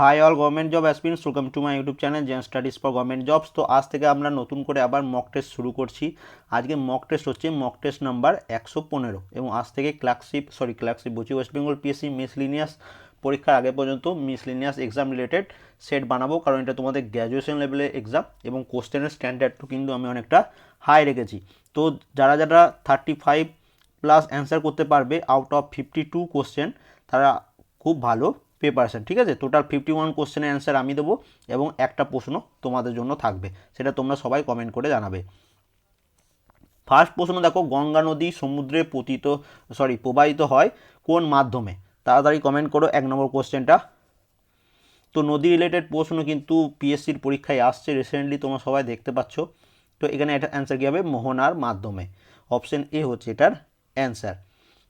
Hi all government job aspirants welcome to my YouTube channel gen studies for government jobs তো আজ থেকে আমরা নতুন করে আবার মক টেস্ট শুরু করছি। আজকে মক টেস্ট হচ্ছে মক টেস্ট নাম্বার একশো পনেরো। এবং আজ থেকে ক্লার্কশিপ সরি ক্লার্কশিপ বলছি ওয়েস্ট বেঙ্গল পিএসসি মিসলিনিয়াস পরীক্ষার আগে পর্যন্ত মিসলিনিয়াস এক্সাম রিলেটেড সেট বানাবো, কারণ এটা তোমাদের গ্র্যাজুয়েশন লেভেলের এক্সাম এবং কোশ্চেনের স্ট্যান্ডার্ডও কিন্তু আমি অনেকটা হাই রেখেছি। তো যারা যারা থার্টি ফাইভ প্লাস অ্যান্সার করতে পারবে out of fifty two question তারা খুব ভালো প্রিপারেশান ঠিক আছে? টোটাল ফিফটি ওয়ান কোশ্চেনের অ্যান্সার আমি দেবো এবং একটা প্রশ্ন তোমাদের জন্য থাকবে, সেটা তোমরা সবাই কমেন্ট করে জানাবে। ফার্স্ট প্রশ্ন দেখো, গঙ্গা নদী সমুদ্রে পতিত সরি প্রবাহিত হয় কোন মাধ্যমে? তাড়াতাড়ি কমেন্ট করো, এক নম্বর কোশ্চেনটা তো নদী রিলেটেড প্রশ্ন কিন্তু পিএসসির পরীক্ষায় আসছে রিসেন্টলি তোমরা সবাই দেখতে পাচ্ছ। তো এখানে এটা অ্যান্সার কী হবে? মোহনার মাধ্যমে। অপশন এ হচ্ছে এটার অ্যান্সার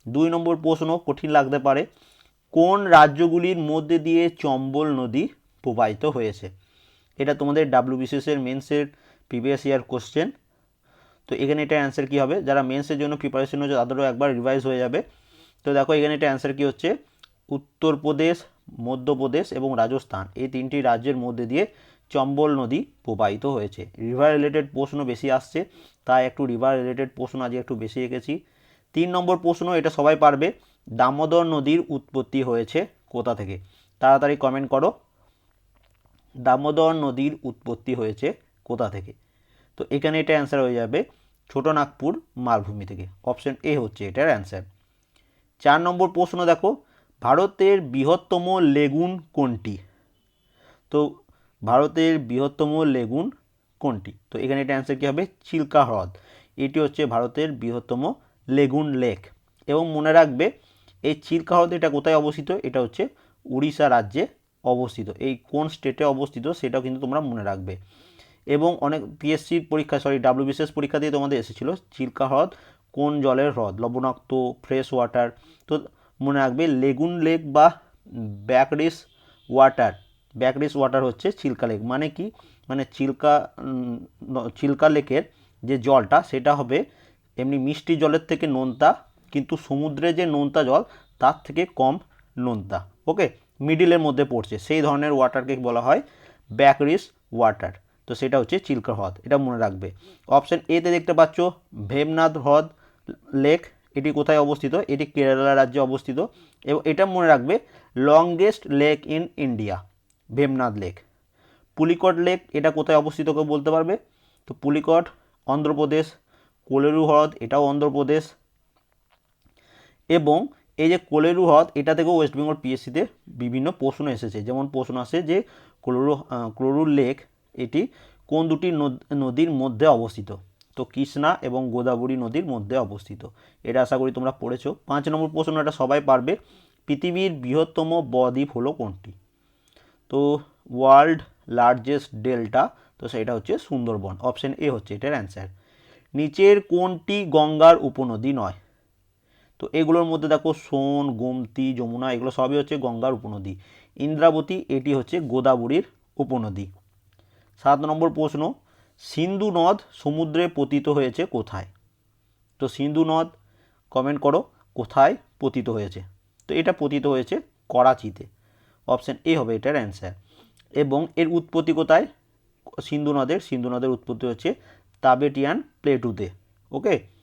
দুই নম্বর প্রশ্ন, কঠিন লাগতে পারে। কোন রাজ্যগুলির মধ্যে দিয়ে চম্বল নদী প্রবাহিত হয়েছে? এটা তোমাদের ডাব্লিউবিসিএসের মেন্সের প্রিভিয়াস ইয়ার কোশ্চেন তো এখানে এটা অ্যান্সার কী হবে? যারা মেন্সের জন্য প্রিপারেশন হচ্ছে তাদেরও একবার রিভাইজ হয়ে যাবে। তো দেখো, এখানে এটা অ্যান্সার কী হচ্ছে? উত্তরপ্রদেশ, মধ্যপ্রদেশ এবং রাজস্থান, এই তিনটি রাজ্যের মধ্যে দিয়ে চম্বল নদী প্রবাহিত হয়েছে। রিভার রিলেটেড প্রশ্ন বেশি আসছে, তাই একটু রিভার রিলেটেড প্রশ্ন আজকে একটু বেশি রেখেছি। তিন নম্বর প্রশ্ন, এটা সবাই পারবে। দামোদর নদীর উৎপত্তি হয়েছে কোথা থেকে? তাড়াতাড়ি কমেন্ট করো। দামোদর নদীর উৎপত্তি হয়েছে কোথা থেকে? তো এখানে এটা অ্যান্সার হয়ে যাবে ছোটো নাগপুর মালভূমি থেকে। অপশন এ হচ্ছে এটার অ্যান্সার চার নম্বর প্রশ্ন দেখো, ভারতের বৃহত্তম লেগুন কোনটি? তো ভারতের বৃহত্তম লেগুন কোনটি? তো এখানে এটা অ্যান্সার কী হবে? চিল্কা হ্রদ। এটি হচ্ছে ভারতের বৃহত্তম লেগুন লেক। এবং মনে রাখবে এই চিল্কা হ্রদ এটা কোথায় অবস্থিত? এটা হচ্ছে উড়িষ্যা রাজ্যে অবস্থিত। এই কোন স্টেটে অবস্থিত সেটাও কিন্তু তোমরা মনে রাখবে। এবং অনেক পিএসসির পরীক্ষা সরি ডাব্লিউবিসিএস পরীক্ষা দিয়ে তোমাদের এসেছিল চিল্কা হ্রদ কোন জলের হ্রদ? লবণাক্ত ফ্রেশ ওয়াটার তো মনে রাখবে লেগুন লেক বা ব্যাকরিস ওয়াটার ব্যাকরিস ওয়াটার হচ্ছে চিল্কা লেক মানে কি? মানে চিল্কা চিল্কা লেকের যে জলটা, সেটা হবে এমনি মিষ্টি জলের থেকে নোনতা, কিন্তু সমুদ্রে যে নোনতা জল তার থেকে কম নোনতা। ওকে মিডিলের মধ্যে পড়ছে। সেই ধরনের ওয়াটারকে বলা হয় ব্যাকরিস ওয়াটার তো সেটা হচ্ছে চিল্কা হ্রদ। এটা মনে রাখবে। অপশন এতে দেখতে পাচ্ছ ভেমনাথ হ্রদ লেক এটি কোথায় অবস্থিত? এটি কেরালা রাজ্যে অবস্থিত। এবং এটা মনে রাখবে longest lake in India Vembanad lake Pulicat lake এটা কোথায় অবস্থিত কেউ বলতে পারবে? তো পুলিকট অন্ধ্রপ্রদেশ, কোলেরু হ্রদ এটাও অন্ধ্রপ্রদেশ। এবং এই যে কোলেরু হ্রদ, এটা থেকেও ওয়েস্ট বেঙ্গল পিএসসিতে বিভিন্ন প্রশ্ন এসেছে। যেমন প্রশ্ন আসে যে, কোলেরু কোলেরু লেক এটি কোন দুটি নদ- নদীর মধ্যে অবস্থিত? তো কৃষ্ণা এবং গোদাবরী নদীর মধ্যে অবস্থিত। এটা আশা করি তোমরা পড়েছো। পাঁচ নম্বর প্রশ্ন এটা সবাই পারবে। পৃথিবীর বৃহত্তম বদ্বীপ হলো কোনটি? তো ওয়ার্ল্ড লার্জেস্ট ডেল্টা তো সেটা হচ্ছে সুন্দরবন। অপশন এ হচ্ছে এটার অ্যান্সার নিচের কোনটি গঙ্গার উপনদী নয়? তো এগুলোর মধ্যে দেখো সোন, গোমতি, যমুনা, এগুলো সবই হচ্ছে গঙ্গার উপনদী। ইন্দ্রাবতী, এটি হচ্ছে গোদাবরীর উপনদী। সাত নম্বর প্রশ্ন, সিন্ধু নদ সমুদ্রে পতিত হয়েছে কোথায়? তো সিন্ধু নদ কমেন্ট করো, কোথায় পতিত হয়েছে? তো এটা পতিত হয়েছে করাচিতে। অপশান এ হবে এটার অ্যান্সার এবং এর উৎপত্তি কোথায়? সিন্ধু নদের সিন্ধু নদের উৎপত্তি হচ্ছে তাবেটিয়ান প্লেটুতে। ওকে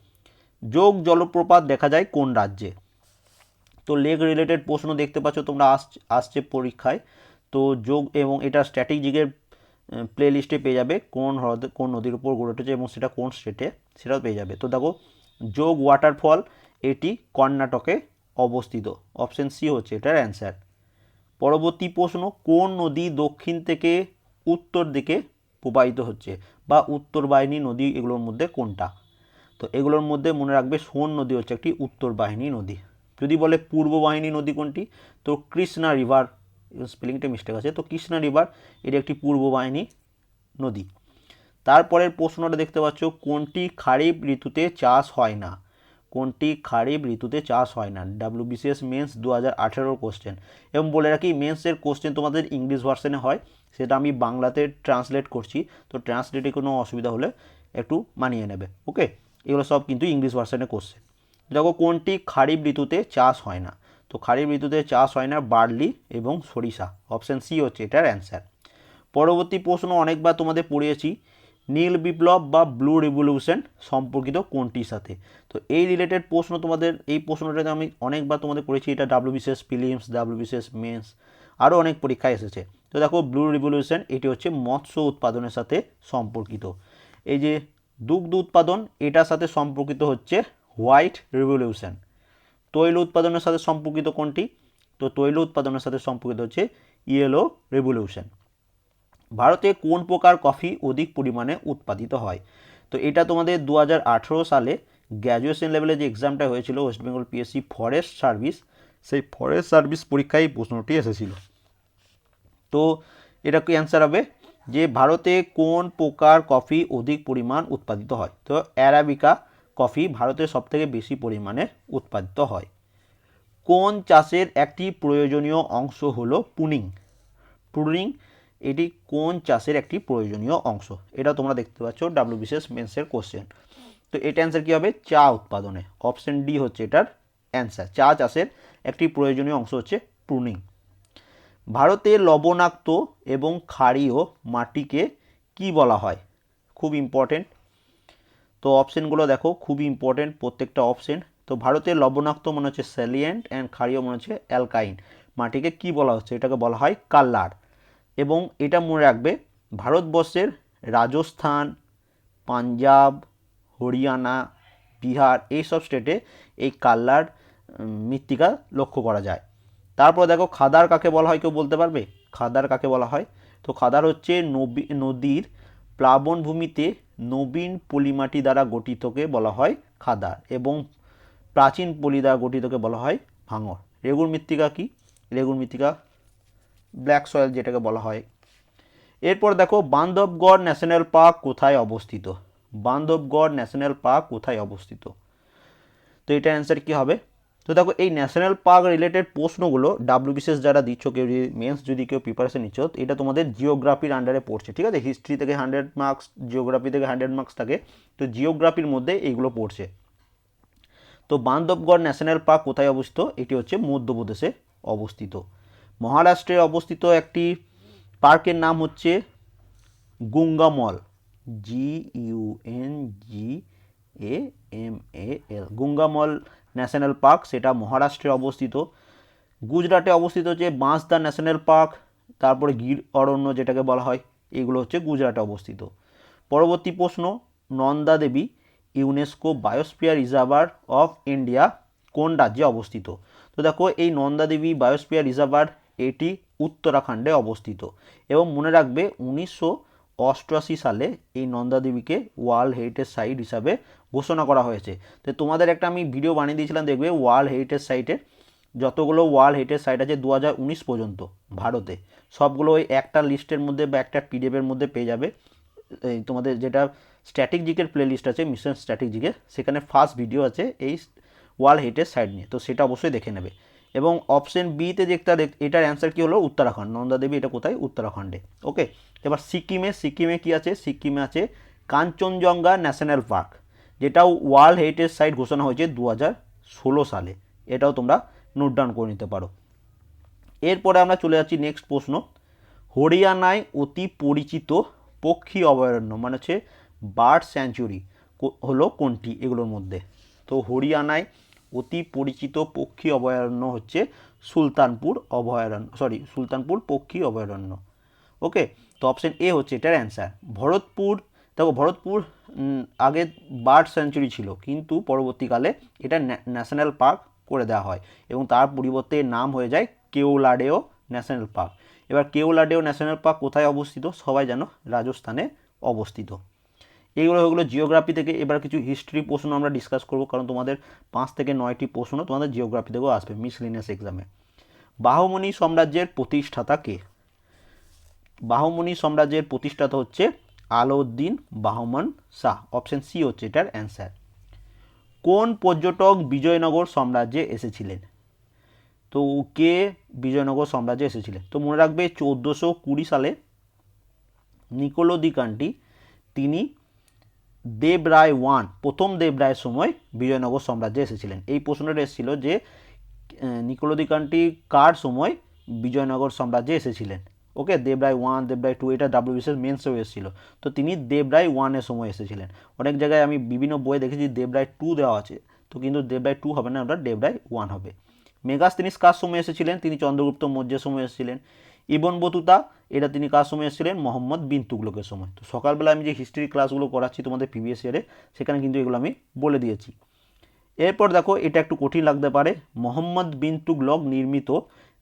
যোগ জলপ্রপাত দেখা যায় কোন রাজ্যে? তো লেক রিলেটেড প্রশ্ন দেখতে পাচ্ছ, তোমরা আসছে পরীক্ষায়। তো যোগ এবং এটা স্ট্র্যাটেজিকের প্লে লিস্টে পেয়ে যাবে কোন হ্রদ, কোন নদীর উপর গড়ে উঠেছে এবং সেটা কোন স্টেটে, সেটাও পেয়ে যাবে। তো দেখো, যোগ ওয়াটারফল এটি কর্ণাটকে অবস্থিত। অপশন সি হচ্ছে এটার অ্যান্সার। পরবর্তী প্রশ্ন, কোন নদী দক্ষিণ থেকে উত্তর দিকে প্রবাহিত হচ্ছে বা উত্তর বাহিনী নদী এগুলোর মধ্যে কোনটা? তো এগুলোর মধ্যে মনে রাখবে সোন নদী হচ্ছে একটি উত্তর বাহিনী নদী। যদি বলে পূর্ব বাহিনী নদী কোনটি? তো কৃষ্ণা রিভার স্পেলিংটা মিস্টেক আছে, তো কৃষ্ণা রিভার, এটি একটি পূর্ব বাহিনী নদী। তারপরের প্রশ্নটা দেখতে পাচ্ছ, কোনটি খারিফ ঋতুতে চাষ হয় না? কোনটি খারিফ ঋতুতে চাষ হয় না? ডাব্লিউ বিসিএস মেন্স দু হাজার আঠেরোর কোশ্চেন এবং বলে রাখি, মেন্সের কোশ্চেন তোমাদের ইংলিশ ভার্সনে হয়, সেটা আমি বাংলাতে ট্রান্সলেট করছি, তো ট্রান্সলেটে কোনো অসুবিধা হলে একটু মানিয়ে নেবে ওকে এগুলো সব কিন্তু ইংলিশ ভার্সানে কোশ্চেন দেখো, কোনটি খারিফ ঋতুতে চাষ হয় না? তো খারিফ ঋতুতে চাষ হয় না বার্লি এবং সরিষা। অপশান সি হচ্ছে এটার অ্যান্সার পরবর্তী প্রশ্ন অনেকবার তোমাদের পড়িয়েছি, নীল বিপ্লব বা ব্লু রিভলিউশন সম্পর্কিত কোনটির সাথে? তো এই রিলেটেড প্রশ্ন তোমাদের, এই প্রশ্নটাতে আমি অনেকবার তোমাদের পড়েছি, এটা ডাব্লিউবিসিএস ফিলিমস ডাব্লিউবিসিএস মেন্স আরও অনেক পরীক্ষায় এসেছে। তো দেখো ব্লু রিভলিউশন এটি হচ্ছে মৎস্য উৎপাদনের সাথে সম্পর্কিত। এই যে দুগ্ধ উৎপাদন, এটার সাথে সম্পর্কিত হচ্ছে হোয়াইট রিভলিউশন। তৈল উৎপাদনের সাথে সম্পর্কিত কোনটি? তো তৈল উৎপাদনের সাথে সম্পর্কিত হচ্ছে ইয়েলো রেভলিউশন। ভারতে কোন প্রকার কফি অধিক পরিমাণে উৎপাদিত হয়? তো এটা তোমাদের দু হাজার আঠেরো সালে গ্র্যাজুয়েশন লেভেলে যে এক্সামটা হয়েছিল, West Bengal PSC forest service, সেই ফরেস্ট সার্ভিস পরীক্ষায় প্রশ্নটি এসেছিল। তো এটা কি অ্যান্সার হবে? যে ভারতে কোন প্রকার কফি অধিক পরিমাণ উৎপাদিত হয়? তো অ্যারাবিকা কফি ভারতে সবথেকে বেশি পরিমাণে উৎপাদিত হয়। কোন চাষের একটি প্রয়োজনীয় অংশ হলো পুনিং প্রুনিং এটি কোন চাষের একটি প্রয়োজনীয় অংশ? এটা তোমরা দেখতে পাচ্ছ ডাব্লিউবিসিএস মেন্সের কোশ্চেন তো এটা অ্যান্সার কী হবে? চা উৎপাদনে। অপশন ডি হচ্ছে এটার অ্যান্সার চা চাষের একটি প্রয়োজনীয় অংশ হচ্ছে প্রুনিং ভারতে লবণাক্ত এবং ক্ষারীয় মাটিকে কি বলা হয়? খুব ইম্পর্টেন্ট তো অপশানগুলো দেখো খুবই ইম্পর্টেন্ট প্রত্যেকটা অপশান তো ভারতের লবণাক্ত মনে হচ্ছে স্যালিয়েন্ট অ্যান্ড ক্ষারীয় মনে হচ্ছে অ্যালকাইন মাটিকে কি বলা হচ্ছে? এটাকে বলা হয় কাল্লার এবং এটা মনে রাখবে, ভারতবর্ষের রাজস্থান, পাঞ্জাব, হরিয়ানা, বিহার এইসব স্টেটে এই কাল্লার মৃত্তিকা লক্ষ্য করা যায়। তারপর দেখো খাদার কাকে বলা হয় কেউ বলতে পারবে? খাদার কাকে বলা হয়? তো খাদার হচ্ছে নদীর প্লাবনভূমিতে নবীন পলিমাটি দ্বারা গঠিতকে বলা হয় খাদার এবং প্রাচীন পলি দ্বারা গঠিতকে বলা হয় ভাঙর। রেগুর মৃত্তিকা কি? রেগুর মৃত্তিকা ব্ল্যাক সয়েল যেটাকে বলা হয়। এরপর দেখো বান্ধবগড় ন্যাশনাল পার্ক কোথায় অবস্থিত? বান্ধবগড় ন্যাশনাল পার্ক কোথায় অবস্থিত? তো এটা অ্যান্সার কী হবে? তো দেখো, এই ন্যাশনাল পার্ক রিলেটেড প্রশ্নগুলো ডাব্লিউবিসিএস যারা দিচ্ছ, কেউ যদি মেন্স যদি কেউ প্রিপারেশন নিচ্ছ এটা তোমাদের জিওগ্রাফির আন্ডারে পড়ছে, ঠিক আছে? হিস্ট্রি থেকে হান্ড্রেড মার্কস জিওগ্রাফি থেকে হান্ড্রেড মার্কস থাকে, তো জিওগ্রাফির মধ্যে এইগুলো পড়ছে। তো বান্ধবগড় ন্যাশনাল পার্ক কোথায় অবস্থিত? এটি হচ্ছে মধ্যপ্রদেশে অবস্থিত। মহারাষ্ট্রে অবস্থিত একটি পার্কের নাম হচ্ছে Gungamal G U N G A M A L Gungamal national park, সেটা মহারাষ্ট্রে অবস্থিত। গুজরাটে অবস্থিত হচ্ছে বাঁশদা ন্যাশনাল পার্ক, তারপরে গির অরণ্য যেটাকে বলা হয়, এগুলো হচ্ছে গুজরাটে অবস্থিত। পরবর্তী প্রশ্ন, Nanda Devi UNESCO biosphere reserves of India কোন রাজ্যে অবস্থিত? তো দেখো, এই নন্দা দেবী বায়োস্ফিয়ার রিজার্ভার এটি উত্তরাখণ্ডে অবস্থিত এবং মনে রাখবে উনিশশো অষ্টআশি সালে এই নন্দা দেবীকে ওয়ার্ল্ড হেরিটেজ সাইট হিসাবে ঘোষণা করা হয়েছে। তো তোমাদের একটা আমি ভিডিও বানিয়ে দিয়েছিলাম, দেখবে ওয়ার্ল্ড হেরিটেজ সাইটের যতগুলো ওয়ার্ল্ড হেরিটেজ সাইট আছে দু হাজার উনিশ পর্যন্ত ভারতে। সবগুলো ওই একটা লিস্টের মধ্যে বা একটা পিডিএফের মধ্যে পেয়ে যাবে। এই তোমাদের যেটা স্ট্যাটিক জিকের প্লে লিস্ট আছে মিশন স্ট্যাটিক জিকে সেখানে ফার্স্ট ভিডিও আছে এই ওয়ার্ল্ড হেরিটেজ সাইট নিয়ে। তো সেটা অবশ্যই দেখে নেবে। এবং অপশন বিতে যেটা দেখ এটার অ্যান্সার কী হলো? উত্তরাখণ্ড। নন্দা দেবী, এটা কোথায়? উত্তরাখণ্ডে। ওকে এবার সিকিমে সিকিমে কি আছে? সিকিমে আছে কাঞ্চনজঙ্ঘা ন্যাশনাল পার্ক। যেটাও ওয়ার্ল্ড হেরিটেজ সাইট ঘোষণা হয়েছে দু সালে। এটাও তোমরা নোট ডাউন করে নিতে পারো। এরপরে আমরা চলে যাচ্ছি নেক্সট প্রশ্ন। হরিয়ানায় অতি পরিচিত পক্ষী অভয়ারণ্য মানে হচ্ছে বার্ড স্যাঞ্চুরি হলো কোনটি এগুলোর মধ্যে? তো হরিয়ানায় অতি পরিচিত পক্ষী অভয়ারণ্য হচ্ছে সুলতানপুর অভয়ারণ্য সরি সুলতানপুর পক্ষী অভয়ারণ্য। ওকে তো অপশন এ হচ্ছে এটার অ্যান্সার ভরতপুর দেখো, ভরতপুর আগে বার্ড স্যাঞ্চুরি ছিল, কিন্তু পরবর্তীকালে এটা ন্যাশনাল পার্ক করে দেওয়া হয় এবং তার পরিবর্তে নাম হয়ে যায় কেওলাডেও ন্যাশনাল পার্ক। এবার কেওলাডেও ন্যাশনাল পার্ক কোথায় অবস্থিত? সবাই জানো, রাজস্থানে অবস্থিত। এইগুলো হলো জিওগ্রাফি থেকে। এবার কিছু হিস্ট্রি প্রশ্ন আমরা ডিসকাস করব, কারণ তোমাদের পাঁচ থেকে নয়টি প্রশ্ন তোমাদের জিওগ্রাফি থেকেও আসবে মিসলিনিয়াস এক্সামে বাহুমনি সাম্রাজ্যের প্রতিষ্ঠাতা কে? বাহুমনি সাম্রাজ্যের প্রতিষ্ঠাতা হচ্ছে আলাউদ্দিন বাহমান শাহ। অপশন সি হচ্ছে এটার অ্যান্সার কোন পর্যটক বিজয়নগর সাম্রাজ্যে এসেছিলেন? তো কে বিজয়নগর সাম্রাজ্যে এসেছিলেন? তো মনে রাখবে চৌদ্দোশো কুড়ি সালে নিকোলো দি কান্টি তিনি দেবরায় ওয়ান প্রথম দেব রায়ের সময় বিজয়নগর সাম্রাজ্যে এসেছিলেন। এই প্রশ্নটা এসেছিল যে নিকোলদিকান্টি কার সময় বিজয়নগর সাম্রাজ্যে এসেছিলেন? Okay Devaraya one Devaraya two এটা ডাব্লিউবিসিএস মেন্সেও এসেছিল। তো তিনি দেবরায় ওয়ানের সময় এসেছিলেন। অনেক জায়গায় আমি বিভিন্ন বইয়ে দেখেছি দেবরায় টু দেওয়া আছে। তো কিন্তু দেবরায় টু হবে না, ওটা দেবরায় ওয়ান হবে। মেগাস, তিনি কার সময় এসেছিলেন? তিনি চন্দ্রগুপ্ত মৌর্যের সময় এসেছিলেন। ইবন বতুতা, এটা তিনি কার সময় এসেছিলেন? মোহাম্মদ বিন তুগলকের সময়। তো সকালবেলা আমি যে হিস্ট্রি ক্লাসগুলো করাচ্ছি তোমাদের প্রিভিয়াস ইয়ারে সেখানে কিন্তু এগুলো আমি বলে দিয়েছি। এরপর দেখো, এটা একটু কঠিন লাগতে পারে। মোহাম্মদ বিন তুগলক নির্মিত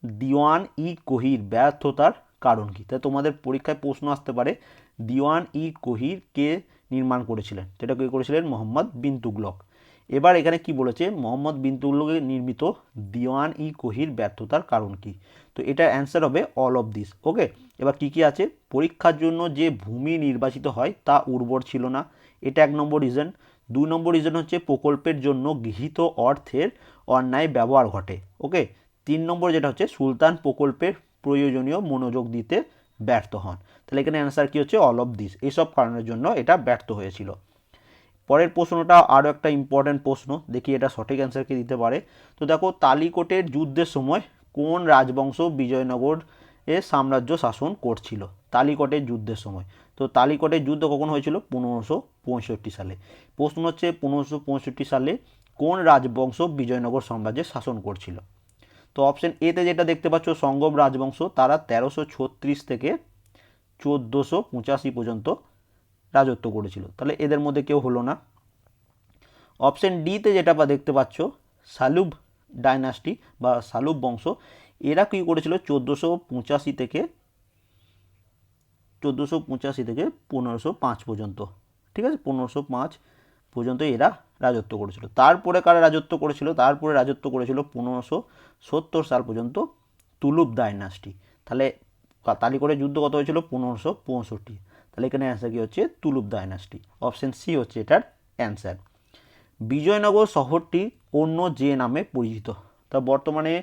দিওয়ান ই কোহির ব্যর্থতার কারণ কী? তাই তোমাদের পরীক্ষায় প্রশ্ন আসতে পারে, দিওয়ান ই কোহির কে নির্মাণ করেছিলেন? সেটা কে করেছিলেন? মোহাম্মদ বিন তুগলক। এবার এখানে কি বলেছে? মোহাম্মদ বিন তুগলকের নির্মিত দিওয়ান ই কোহির ব্যর্থতার কারণ কি? তো এটা অ্যান্সার হবে অল অফ দিস ওকে এবার কি কি আছে? পরীক্ষার জন্য যে ভূমি নির্বাচিত হয়, তা উর্বর ছিল না। এটা এক নম্বর রিজন দুই নম্বর রিজন হচ্ছে প্রকল্পের জন্য গৃহীত অর্থের অন্যায় ব্যবহার ঘটে ওকে তিন নম্বর যেটা হচ্ছে, সুলতান প্রকল্পের প্রয়োজনীয় মনোযোগ দিতে ব্যর্থ হন। তাহলে এখানে অ্যান্সার কী হচ্ছে? অল অফ দিস এইসব কারণের জন্য এটা ব্যর্থ হয়েছিল। পরের প্রশ্নটা আরও একটা ইম্পর্ট্যান্ট প্রশ্ন। দেখি এটা সঠিক অ্যান্সার কি দিতে পারে। তো দেখো, তালিকোটের যুদ্ধের সময় কোন রাজবংশ বিজয়নগর এ সাম্রাজ্য শাসন করছিল? তালিকটের যুদ্ধের সময়। তো তালিকটের যুদ্ধ কখন হয়েছিল? পনেরোশো পঁয়ষট্টি সালে। প্রশ্ন হচ্ছে, পনেরোশো পঁয়ষট্টি সালে কোন রাজবংশ বিজয়নগর সাম্রাজ্যে শাসন করছিল? তো অপশন এতে যেটা দেখতে পাচ্ছ সঙ্গম রাজবংশ, তারা তেরোশো ছত্রিশ থেকে চোদ্দোশো পঁচাশি পর্যন্ত রাজত্ব করেছিল। তাহলে এদের মধ্যে কেউ হলো না। অপশন ডিতে যেটা বা দেখতে পাচ্ছ, সালুব ডাইনাস্টি বা সালুব বংশ, এরা কী করেছিল, চোদ্দোশো পঁচাশি থেকে, চোদ্দোশো পঁচাশি থেকে পনেরোশো পাঁচ পর্যন্ত। ঠিক আছে? পনেরোশো পাঁচ পর্যন্ত এরা রাজত্ব করেছিল। তারপরে কারা রাজত্ব করেছিল? তারপরে রাজত্ব করেছিল পনেরোশো সত্তর সাল পর্যন্ত তুলুপ ডাইনাস্টি। তাহলে তালিকরে যুদ্ধ কত হয়েছিল? পনেরোশো পঁয়ষট্টি। তাহলে এখানে অ্যান্সার কী হচ্ছে? তুলুপ ডাইনাস্টি। অপশন সি হচ্ছে এটার অ্যান্সার। বিজয়নগর শহরটি অন্য যে নামে পরিচিত। তা বর্তমানে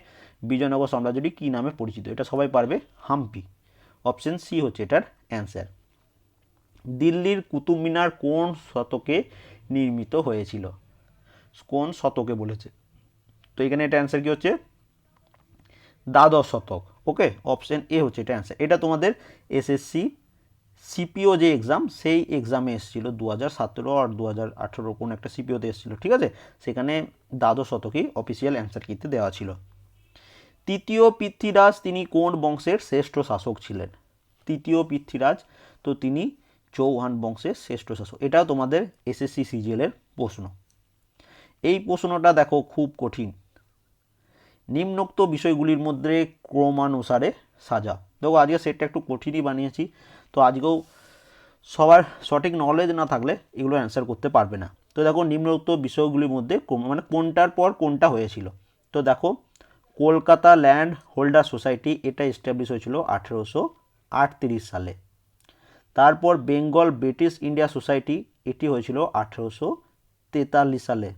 বিজয়নগর সাম্রাজ্যটি কী নামে পরিচিত? এটা সবাই পারবে? হাম্পি। অপশন সি হচ্ছে এটার অ্যান্সার। দিল্লির কুতুব মিনার কোন শতকে নির্মিত হয়েছিল। কোন শতকে বলেছে? তো এখানে এটা অ্যান্সার কী হচ্ছে? দ্বাদশ শতক। ওকে অপশন এ হচ্ছে এটা অ্যান্সার এটা তোমাদের এসএসসি সিপিও যে এক্সাম সেই এক্সামে এসেছিল দু হাজার সতেরো আর দু হাজার আঠেরো কোন একটা সিপিওতে এসেছিল, ঠিক আছে? সেখানে দ্বাদশ শতকই অফিসিয়াল অ্যান্সার কিতে দেওয়া ছিল। তৃতীয় পৃথ্বীরাজ তিনি কোন বংশের শ্রেষ্ঠ শাসক ছিলেন? তৃতীয় পৃথ্বীরাজ, তো তিনি চৌহান বংশের শ্রেষ্ঠ শাসক। এটাও তোমাদের এসএসসি সিজিএলের প্রশ্ন। এই প্রশ্নটা দেখো খুব কঠিন। নিম্নোক্ত বিষয়গুলির মধ্যে ক্রমানুসারে সাজা। দেখো আজকে সেটটা একটু কঠিনই বানিয়েছি, তো আজকেও সবার সঠিক নলেজ না থাকলে এগুলো অ্যান্সার করতে পারবে না। তো দেখো নিম্নোক্ত বিষয়গুলির মধ্যে মানে কোনটার পর কোনটা হয়েছিল? তো দেখো কলকাতা ল্যান্ড হোল্ডার সোসাইটি এটা এস্টাবলিশ হয়েছিল আঠেরোশো আটত্রিশ সালে। তারপর বেঙ্গল ব্রিটিশ ইন্ডিয়া সোসাইটি, এটি হয়েছিল আঠেরোশো তেতাল্লিশ সালে।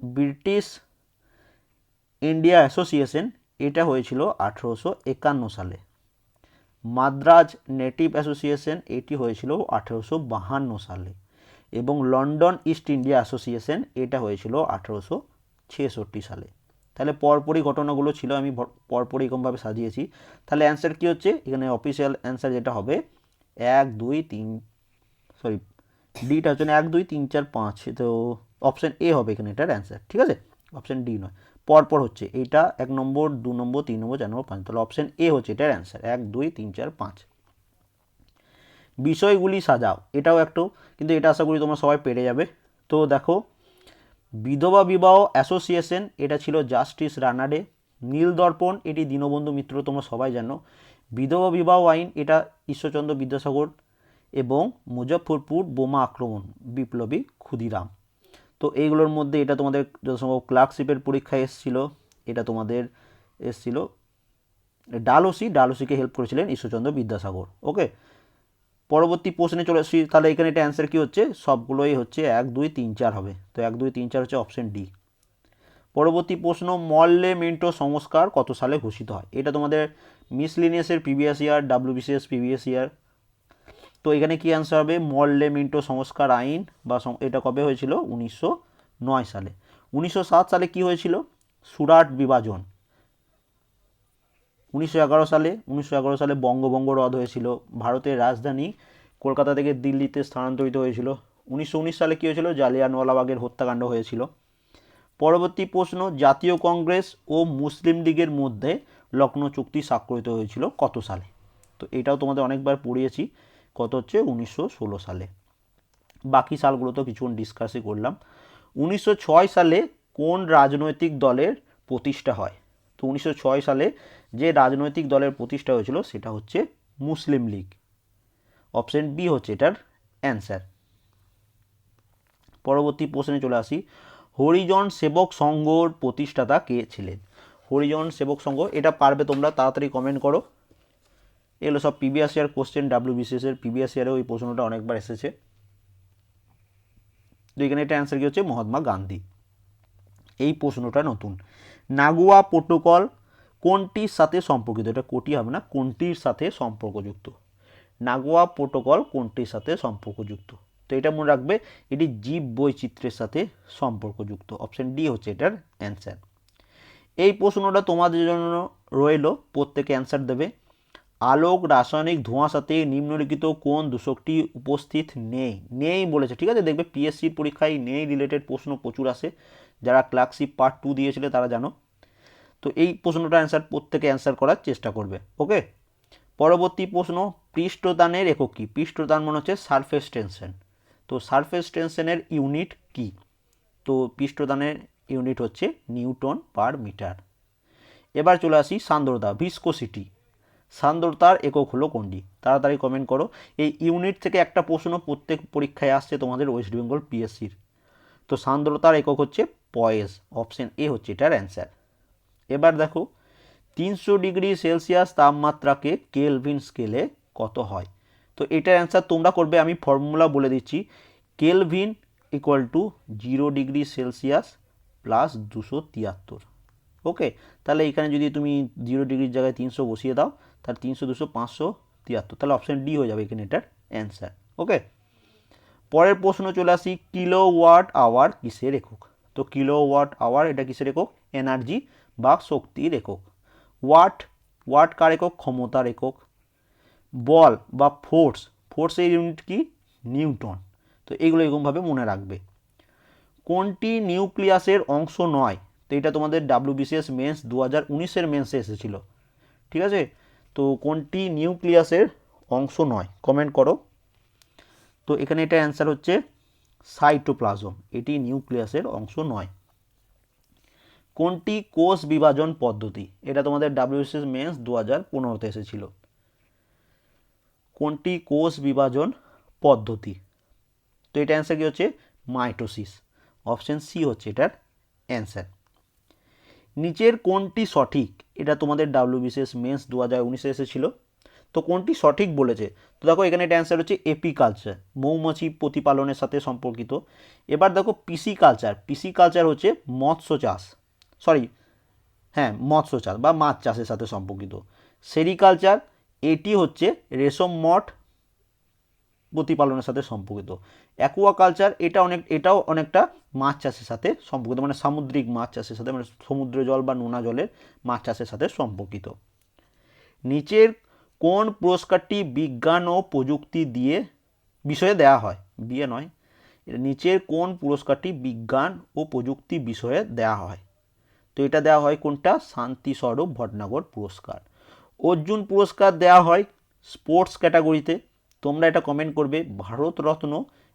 ব্রিটিশ ইন্ডিয়া অ্যাসোসিয়েশন, এটা হয়েছিল আঠেরোশো একান্ন সালে। মাদ্রাজ নেটিভ অ্যাসোসিয়েশন, এটি হয়েছিল আঠেরোশো বাহান্ন সালে। এবং লন্ডন ইস্ট ইন্ডিয়া অ্যাসোসিয়েশন, এটা হয়েছিল আঠেরোশো ছেষট্টি সালে। তাহলে পরপরই ঘটনাগুলো ছিল, আমি পরপরই এরকমভাবে সাজিয়েছি। তাহলে অ্যান্সার কী হচ্ছে? এখানে অফিসিয়াল অ্যান্সার যেটা হবে এক, দুই, তিন সরি ডিটা হচ্ছে এক, দুই, তিন, চার, পাঁচ তো অপশান এ হবে এখানে এটার অ্যান্সার ঠিক আছে? অপশান ডি নয়। পরপর হচ্ছে এইটা এক নম্বর, দু নম্বর, তিন নম্বর, চার নম্বর, পাঁচ তাহলে অপশান এ হচ্ছে এটার অ্যান্সার এক, দুই, তিন, চার, পাঁচ। বিষয়গুলি সাজাও, এটাও একটু, কিন্তু এটা আশা করি তোমরা সবাই পেরে যাবে। তো দেখো, বিধবা বিবাহ অ্যাসোসিয়েশন এটা ছিল জাস্টিস রানাডে নীল দর্পণ এটি দীনবন্ধু মিত্র, তোমরা সবাই জানো। বিধবা বিবাহ আইন, এটা ঈশ্বরচন্দ্র বিদ্যাসাগর এবং মুজফ্ফরপুর বোমা আক্রমণ, বিপ্লবী ক্ষুদিরাম। তো এইগুলোর মধ্যে এটা তোমাদের যথাসম্ভব ক্লার্কশিপের পরীক্ষায় এসেছিল, এটা তোমাদের এসেছিল ডালসি ডালসিকে হেল্প করেছিলেন ঈশ্বরচন্দ্র বিদ্যাসাগর ওকে পরবর্তী প্রশ্নে চলে আসছি তাহলে এখানে এটা অ্যান্সার কী হচ্ছে? সবগুলোই হচ্ছে এক, দুই, তিন, চার হবে। তো এক, দুই, তিন, চার হচ্ছে অপশন ডি পরবর্তী প্রশ্ন মল্লে মিন্টো সংস্কার কত সালে ঘোষিত হয়? এটা তোমাদের মিসলিনিয়াসের previous year, WBCS previous year. তো এখানে কি অ্যান্সার হবে? মল্লে মিন্টো সংস্কার আইন বা এটা কবে হয়েছিল? উনিশশো নয় সালে। উনিশশো সাত সালে কি হয়েছিল? সুরাট বিভাজন। উনিশশো এগারো সালে, উনিশশো এগারো সালে বঙ্গভঙ্গ রদ হয়েছিল। ভারতের রাজধানী কলকাতা থেকে দিল্লিতে স্থানান্তরিত হয়েছিল। উনিশশো উনিশ সালে কী হয়েছিল? জালিয়ানওয়ালাবাগের হত্যাকাণ্ড হয়েছিল। পরবর্তী প্রশ্ন, জাতীয় কংগ্রেস ও মুসলিম লীগের মধ্যে লখনৌ চুক্তি স্বাক্ষরিত হয়েছিল কত সালে? তো এটাও তোমাদের অনেকবার পড়িয়েছি, কত হচ্ছে? উনিশশো ষোলো সালে। বাকি সালগুলো তো কিছুক্ষণ ডিসকাসই করলাম। উনিশশো ছয় সালে কোন রাজনৈতিক দলের প্রতিষ্ঠা হয়? তো উনিশশো ছয় সালে যে রাজনৈতিক দলের প্রতিষ্ঠা হয়েছিল সেটা হচ্ছে মুসলিম লীগ। অপশন বি হচ্ছে এটার অ্যান্সার পরবর্তী প্রশ্নে চলে আসি। হরিজন সেবক সংঘর প্রতিষ্ঠাতা কে ছিলেন? হরিজন সেবক সংঘ, এটা পারবে তোমরা, তাড়াতাড়ি কমেন্ট করো। এগুলো সব previous year question W BCS এর পিবিএস ইয়ারেও এই প্রশ্নটা অনেকবার এসেছে। তো এখানে এটা অ্যান্সার কি হচ্ছে? মহাত্মা গান্ধী। এই প্রশ্নটা নতুন। নাগুয়া প্রোটোকল কোনটির সাথে সম্পর্কিত? এটা কোটি হবে না, কোনটির সাথে সম্পর্কযুক্ত? নাগোয়া প্রোটোকল কোনটির সাথে সম্পর্কযুক্ত? তো এটা মনে রাখবে, এটি জীব বৈচিত্র্যের সাথে সম্পর্কযুক্ত। অপশন ডি হচ্ছে এটার অ্যান্সার এই প্রশ্নটা তোমাদের জন্য রইল, প্রত্যেকে অ্যান্সার দেবে। আলোক রাসায়নিক ধোঁয়াশাতে নিম্নলিখিত কোন দূষকটি উপস্থিত নেই। নেই বলেছে, ঠিক আছে? দেখবে পিএসসির পরীক্ষায় নেই রিলেটেড প্রশ্ন প্রচুর আসে। যারা ক্লার্কশিপ পার্ট টু দিয়েছিলে তারা জানো। তো এই প্রশ্নটা অ্যান্সার প্রত্যেকে অ্যান্সার করার চেষ্টা করবে ওকে পরবর্তী প্রশ্ন পৃষ্ঠদানের একক কী? পৃষ্ঠদান মনে হচ্ছে সারফেস টেনশন তো সারফেস টেনশনের ইউনিট কি? তো পৃষ্ঠদানের ইউনিট হচ্ছে নিউটন পার মিটার। এবার চলে আসি সান্দ্রতা, ভিসকোসিটি। সান্দ্রতার একক হলো কোনটি? তাড়াতাড়ি কমেন্ট করো। এই ইউনিট থেকে একটা প্রশ্ন প্রত্যেক পরীক্ষায় আসছে তোমাদের ওয়েস্ট বেঙ্গল পিএসসির তো সান্দ্রতার একক হচ্ছে পয়েস অপশন এ হচ্ছে এটার অ্যান্সার এবার দেখো, তিনশো ডিগ্রি সেলসিয়াস তাপমাত্রাকে কেলভিন স্কেলে কত হয়? তো এটার অ্যান্সার তোমরা করবে, আমি ফর্মুলা বলে দিচ্ছি। Kelvin equal to zero degree celsius plus দুশো তিয়াত্তর। ওকে তাহলে এখানে যদি তুমি জিরো ডিগ্রির জায়গায় তিনশো বসিয়ে দাও, তাহলে তিনশো, দুশো, পাঁচশো, তিয়াত্তর। তাহলে অপশান ডি হয়ে যাবে এখানে এটার অ্যান্সার ওকে পরের প্রশ্ন চলে আসি কিলো ওয়াট আওয়ার কিসের একক তো কিলো ওয়াট আওয়ার এটা কিসের একক এনার্জি বা শক্তির একক ওয়াট ওয়াট কার একক ক্ষমতার একক বল বা ফোর্স ফোর্সের ইউনিট কি? নিউটন। তো এইগুলো এরকমভাবে মনে রাখবে। কোনটি নিউক্লিয়াসের অংশ নয়? তো এটা তোমাদের ডাব্লিউবিসিএস মেন্স দু হাজার উনিশের মেন্সে এসেছিল। ঠিক আছে? তো কোনটি নিউক্লিয়াসের অংশ নয়? কমেন্ট করো। তো এখানে এটা অ্যান্সার হচ্ছে সাইটোপ্লাজম। এটি নিউক্লিয়াসের অংশ নয়। কোনটি কোষ বিভাজন পদ্ধতি? এটা তোমাদের ডাব্লিউসিএস মেন্স দু হাজার পনেরোতে এসেছিল। কোনটি কোষ বিভাজন পদ্ধতি? তো এটা অ্যান্সার কী হচ্ছে? মাইটোসিস। অপশন সি হচ্ছে এটার অ্যান্সার। নিচের কোনটি সঠিক? এটা তোমাদের ডাব্লিউবিসিএস মেন্স দু হাজার উনিশে এসেছিল। তো কোনটি সঠিক বলেছে? তো দেখো এখানে এটা অ্যান্সার হচ্ছে এপি কালচার, মৌমাছি প্রতিপালনের সাথে সম্পর্কিত। এবার দেখো পিসি কালচার পিসি কালচার হচ্ছে মৎস্য চাষ, সরি হ্যাঁ মৎস্য চাষ বা মাছ চাষের সাথে সম্পর্কিত। সেরিকালচার, এটি হচ্ছে রেশম মঠ প্রতিপালনের সাথে সম্পর্কিত। অ্যাকুয়াকালচার এটা অনেক, এটাও অনেকটা মাছ চাষের সাথে সম্পর্কিত মানে সামুদ্রিক মাছ চাষের সাথে মানে সমুদ্র জল বা নোনা জলের মাছ চাষের সাথে সম্পর্কিত। নিচের কোন পুরস্কারটি বিজ্ঞান ও প্রযুক্তি দিয়ে, বিষয়ে দেয়া হয়? বিয়ে নয়। নিচের কোন পুরস্কারটি বিজ্ঞান ও প্রযুক্তি বিষয়ে দেয়া হয়? তো এটা দেওয়া হয় কোনটা? শান্তি স্বরূপ ভটনাগর পুরস্কার। অর্জুন পুরস্কার দেওয়া হয় স্পোর্টস ক্যাটাগরিতে। তোমরা এটা কমেন্ট করবে ভারতরত্ন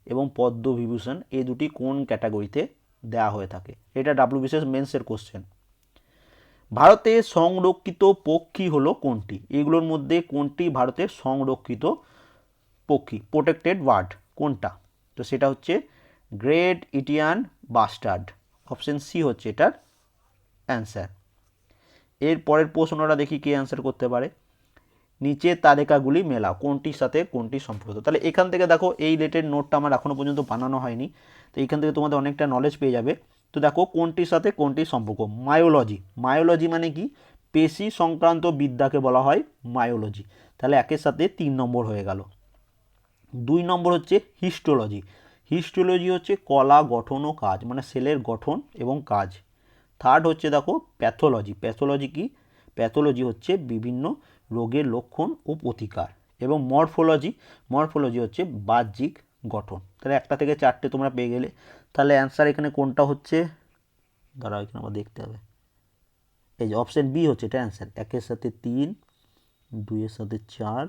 এবং পদ্মবিভূষণ এই দুটি কোন ক্যাটাগরিতে দেওয়া হয়ে থাকে? এটা ডাব্লিউবিসিএস মেন্সের কোশ্চেন ভারতে সংরক্ষিত পক্ষী হলো কোনটি? এগুলোর মধ্যে কোনটি ভারতের সংরক্ষিত পক্ষী? প্রোটেক্টেড ওয়ার্ড কোনটা? তো সেটা হচ্ছে great Indian bustard option C হচ্ছে এটার অ্যান্সার এর পরের প্রশ্নটা দেখি কে অ্যান্সার করতে পারে। নিচে তালিকাগুলি মেলা কোনটির সাথে কোনটি সম্পর্কিত। তাহলে এখান থেকে দেখো, এই রেটের নোটটা আমার এখনও পর্যন্ত বানানো হয়নি। তো এখান থেকে তোমাদের অনেকটা নলেজ পেয়ে যাবে। তো দেখো, কোনটির সাথে কোনটি সম্পর্ক? মায়োলজি মায়োলজি মানে কি? পেশি সংক্রান্ত বিদ্যাকে বলা হয় মায়োলজি তাহলে একের সাথে তিন নম্বর হয়ে গেল। দুই নম্বর হচ্ছে হিস্টোলজি হিস্টোলজি হচ্ছে কলা, গঠন ও কাজ মানে সেলের গঠন এবং কাজ। থার্ড হচ্ছে দেখো প্যাথোলজি প্যাথোলজি কি? প্যাথোলজি হচ্ছে বিভিন্ন রোগের লক্ষণ ও প্রতিকার এবং মরফোলজি মরফোলজি হচ্ছে বাহ্যিক গঠন। তাহলে একটা থেকে চারটে তোমরা পেয়ে গেলে, তাহলে অ্যান্সার এখানে কোনটা হচ্ছে? দাঁড়াও, এখানে আমার দেখতে হবে। এই যে অপশান বি হচ্ছে এটা অ্যান্সার একের সাথে তিন, দুইয়ের সাথে চার,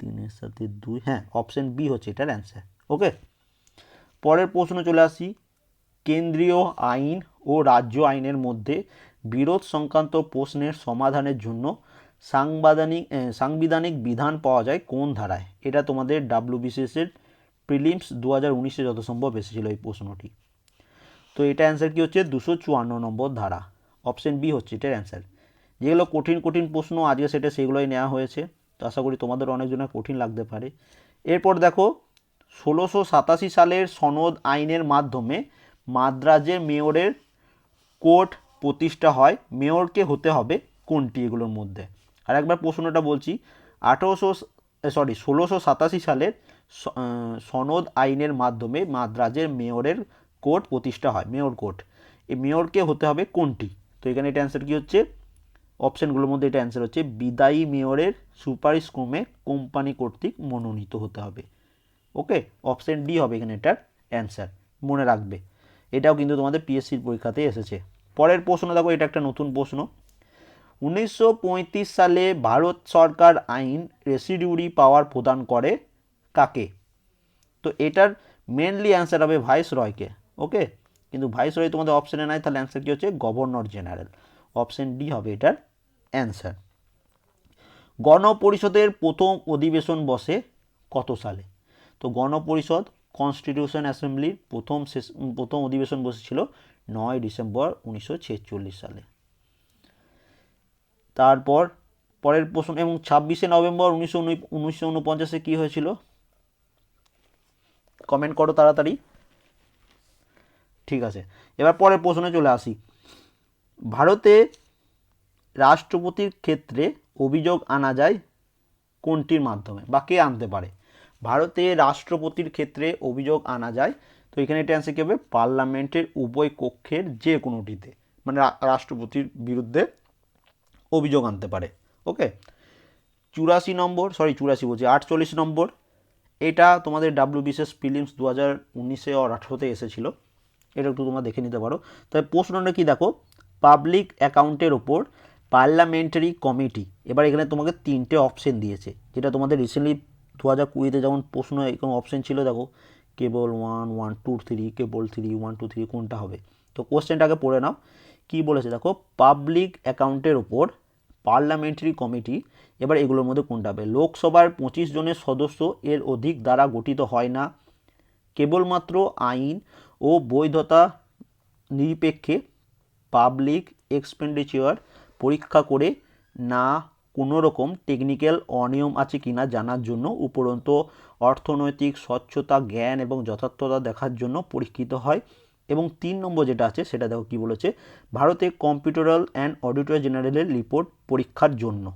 তিনের সাথে দুই হ্যাঁ অপশান বি হচ্ছে এটার অ্যান্সার ওকে পরের প্রশ্ন চলে আসি। কেন্দ্রীয় আইন ও রাজ্য আইনের মধ্যে বিরোধ সংক্রান্ত প্রশ্নের সমাধানের জন্য সাংবিধানিক সাংবিধানিক বিধান পাওয়া যায় কোন ধারায়? এটা তোমাদের ডাব্লিউ বিসিএসের প্রিলিমস দু হাজার উনিশে যত সম্ভব এসেছিল এই প্রশ্নটি। তো এটা অ্যান্সার কি হচ্ছে? দুশো চুয়ান্ন নম্বর ধারা। অপশন বি হচ্ছে এটার অ্যান্সার যেগুলো কঠিন কঠিন প্রশ্ন, আজকে সেটা সেগুলোই নেওয়া হয়েছে। তো আশা করি তোমাদের অনেকজনের কঠিন লাগতে পারে। এরপর দেখো, ষোলোশো সাতাশি সালের সনদ আইনের মাধ্যমে মাদ্রাজের মেয়রের কোর্ট প্রতিষ্ঠা হয়। মেয়রকে হতে হবে কোনটি এগুলোর মধ্যে? আর একবার প্রশ্নটা বলছি, আঠেরোশো সরি ষোলোশো সাতাশি সালের সনদ আইনের মাধ্যমে মাদ্রাজের মেয়রের কোর্ট প্রতিষ্ঠা হয়, মেয়র কোর্ট। এই মেয়রকে হতে হবে কোনটি? তো এখানে এটা অ্যান্সার কী হচ্ছে? অপশানগুলোর মধ্যে এটা অ্যান্সার হচ্ছে, বিদায়ী মেয়রের সুপারিশ ক্রমে কোম্পানি কর্তৃক মনোনীত হতে হবে। ওকে? অপশান ডি হবে এখানে এটার অ্যান্সার মনে রাখবে। এটাও কিন্তু তোমাদের পিএসসির পরীক্ষাতে এসেছে। পরের প্রশ্ন দেখো, এটা একটা নতুন প্রশ্ন। উনিশশো পঁয়ত্রিশ সালে ভারত সরকার আইন রেসিডিউরি পাওয়ার প্রদান করে কাকে? তো এটার মেনলি অ্যান্সার হবে ভাইস রয়কে ওকে কিন্তু ভাইস রয় তোমাদের অপশানে নাই, তাহলে অ্যান্সার কী হচ্ছে? গভর্নর জেনারেল অপশান ডি হবে এটার অ্যান্সার গণপরিষদের প্রথম অধিবেশন বসে কত সালে? তো গণপরিষদ কনস্টিটিউশন অ্যাসেম্বলির প্রথম প্রথম অধিবেশন বসেছিল নয় ডিসেম্বর উনিশশো ছেচল্লিশ সালে। তারপর পরের প্রশ্ন, এবং ছাব্বিশে নভেম্বর উনিশশো উনিশশো উনপঞ্চাশে কী হয়েছিল? কমেন্ট করো তাড়াতাড়ি। ঠিক আছে। এবার পরের প্রশ্নে চলে আসি। ভারতে রাষ্ট্রপতির ক্ষেত্রে অভিযোগ আনা যায় কোনটির মাধ্যমে, বা কে আনতে পারে? ভারতে রাষ্ট্রপতির ক্ষেত্রে অভিযোগ আনা যায়, তো এখানে এটা অ্যান্সার কী হবে? পার্লামেন্টের উভয় কক্ষের যে কোনোটিতে মানে রাষ্ট্রপতির বিরুদ্ধে অভিযোগ আনতে পারে, ওকে? চুরাশি নম্বর সরি চুরাশি বলছি, আটচল্লিশ নম্বর, এটা তোমাদের ডাব্লিউ বিশেষ ফিলিমস দু হাজার উনিশে আর আঠেরোতে এসেছিল, এটা একটু তোমরা দেখে নিতে পারো। তবে প্রশ্নটা কি দেখো? পাবলিক অ্যাকাউন্টের ওপর পার্লামেন্টারি কমিটি, এবার এখানে তোমাকে তিনটে অপশন দিয়েছে, যেটা তোমাদের রিসেন্টলি দু হাজার কুড়িতে যেমন প্রশ্ন এরকম অপশন ছিল, দেখো, কেবল ওয়ান ওয়ান টু থ্রি কেবল থ্রি ওয়ান টু থ্রি কোনটা হবে? তো কোশ্চেনটাকে পড়ে নাও। কি বলেছে? দেখো পাবলিক অ্যাকাউন্টের ওপর পার্লামেন্টারি কমিটি এবার এগুলোর মধ্যে কোনটা হবে? লোকসভার পঁচিশ জনের সদস্য এর অধিক দ্বারা গঠিত হয় না। কেবলমাত্র আইন ও বৈধতা নিরপেক্ষে পাবলিক এক্সপেন্ডিচার পরীক্ষা করে না কোনো রকম টেকনিক্যাল অনিয়ম আছে কিনা জানার জন্য উপরন্ত অর্থনৈতিক স্বচ্ছতা, জ্ঞান এবং যথার্থতা দেখার জন্য পরীক্ষিত হয়। এবং তিন নম্বর যেটা আছে, সেটা দেখো কী বলেছে, ভারতে কম্পিউটারাল অ্যান্ড অডিটর জেনারেলের রিপোর্ট পরীক্ষার জন্য।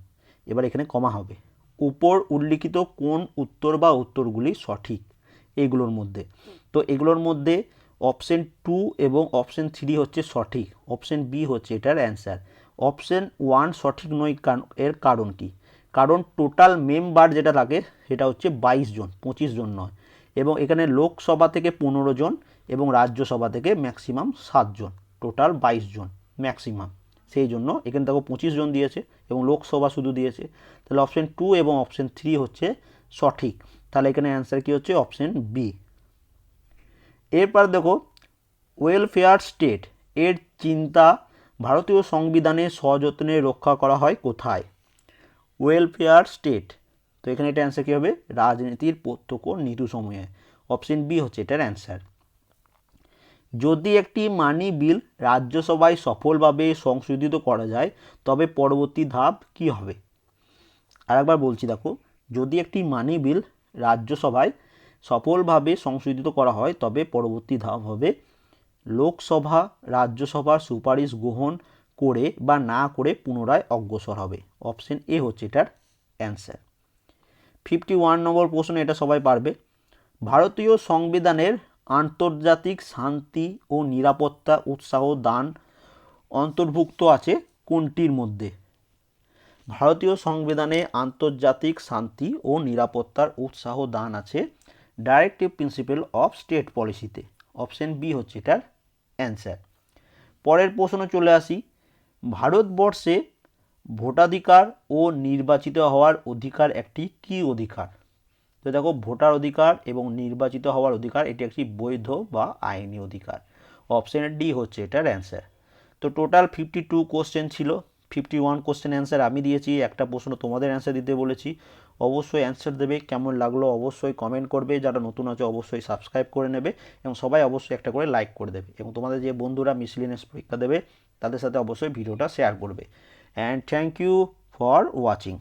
এবার এখানে কমা হবে। উপর উল্লিখিত কোন উত্তর বা উত্তরগুলি সঠিক? এইগুলোর মধ্যে। তো এগুলোর মধ্যে অপশন টু এবং অপশন থ্রি হচ্ছে সঠিক। অপশন বি হচ্ছে এটার অ্যান্সার। অপশন ওয়ান সঠিক নয় এর কারণ কি? কারণ টোটাল মেম্বার যেটা থাকে, সেটা হচ্ছে বাইশ জন, পঁচিশ জন নয়। এবং এখানে লোকসভা থেকে পনেরো জন এবং রাজ্যসভা থেকে ম্যাক্সিমাম সাতজন টোটাল বাইশ জন ম্যাক্সিমাম সেই জন্য এখানে দেখো পঁচিশ জন দিয়েছে এবং লোকসভা শুধু দিয়েছে। তাহলে অপশন টু এবং অপশন থ্রি হচ্ছে সঠিক। তাহলে এখানে অ্যান্সার কী হচ্ছে? অপশন বি এরপর দেখো ওয়েলফেয়ার স্টেট এর চিন্তা ভারতীয় সংবিধানে সযত্নে রক্ষা করা হয় কোথায়? ওয়েলফেয়ার স্টেট তো এখানে এটা অ্যান্সার কী হবে? রাজনীতির প্রত্যক্ষ নীতি সময়ে। অপশন বি হচ্ছে এটার অ্যান্সার যদি একটি মানি বিল রাজ্যসভায় সফলভাবে সংশোধিত করা যায়, তবে পরবর্তী ধাপ কি হবে? আরেকবার বলছি দেখো, যদি একটি মানি বিল রাজ্যসভায় সফলভাবে সংশোধিত করা হয়, তবে পরবর্তী ধাপ হবে লোকসভা রাজ্যসভার সুপারিশ গ্রহণ করে বা না করে পুনরায় অগ্রসর হবে। অপশন এ হচ্ছে এটার অ্যান্সার। ফিফটি ওয়ান নম্বর প্রশ্ন এটা সবাই পারবে। ভারতীয় সংবিধানের আন্তর্জাতিক শান্তি ও নিরাপত্তা উৎসাহ দান অন্তর্ভুক্ত আছে কোনটির মধ্যে? ভারতীয় সংবিধানে আন্তর্জাতিক শান্তি ও নিরাপত্তার উৎসাহ দান আছে ডাইরেক্টিভ প্রিন্সিপাল অফ স্টেট পলিসিতে অপশন বি হচ্ছে এটার অ্যান্সার পরের প্রশ্ন চলে আসি। ভারতবর্ষে ভোটাধিকার ও নির্বাচিত হওয়ার অধিকার একটি কী অধিকার? তো দেখো ভোটার অধিকার এবং নির্বাচিত হওয়ার অধিকার, এটি একটি বৈধ বা আইনি অধিকার। অপশন ডি হচ্ছে এটার অ্যান্সার তো টোটাল ফিফটি টু কোশ্চেন ছিল। ফিফটি ওয়ান কোশ্চেন অ্যান্সার আমি দিয়েছি, একটা প্রশ্ন তোমাদের অ্যান্সার দিতে বলেছি। অবশ্যই অ্যান্সার দেবে, কেমন লাগল অবশ্যই কমেন্ট করবে। যারা নতুন আছে অবশ্যই সাবস্ক্রাইব করে নেবে এবং সবাই অবশ্যই একটা করে লাইক করে দেবে। এবং তোমাদের যে বন্ধুরা মিসলিনিয়াস পরীক্ষা দেবে, তাদের সাথে অবশ্যই ভিডিওটা শেয়ার করবে। And thank you for watching